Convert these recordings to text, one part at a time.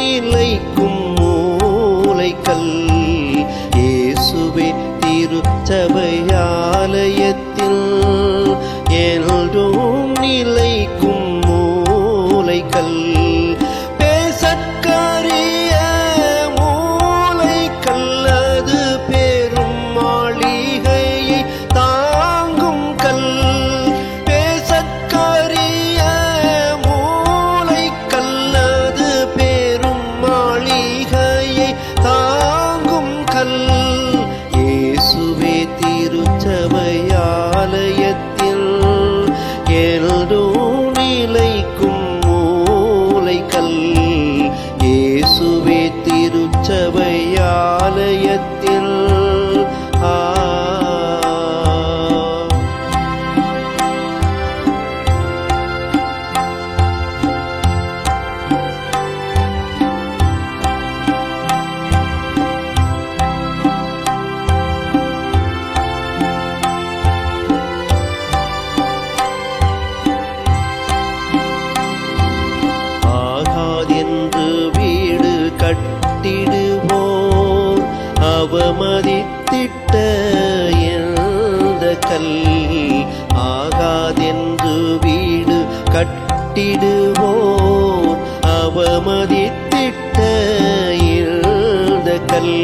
நிலைக்கும் மூளைக்கல் இயேசுவே திருச்சபையாலயத்தில் என்றும் நிலைக்கும் மூளைக்கல் கட்டிடுவோர். அவமதித்திட்ட எந்த கல் ஆகாதென்று வீடு கட்டிடுவோர். அவமதித்திட்ட எந்த கல்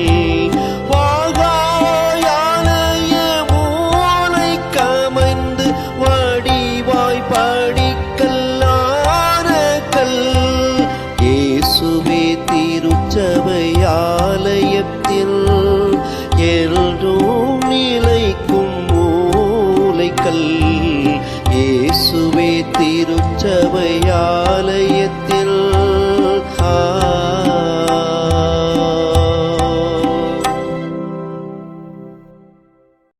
இயேசுவே திருச்சபையாலயத்தில்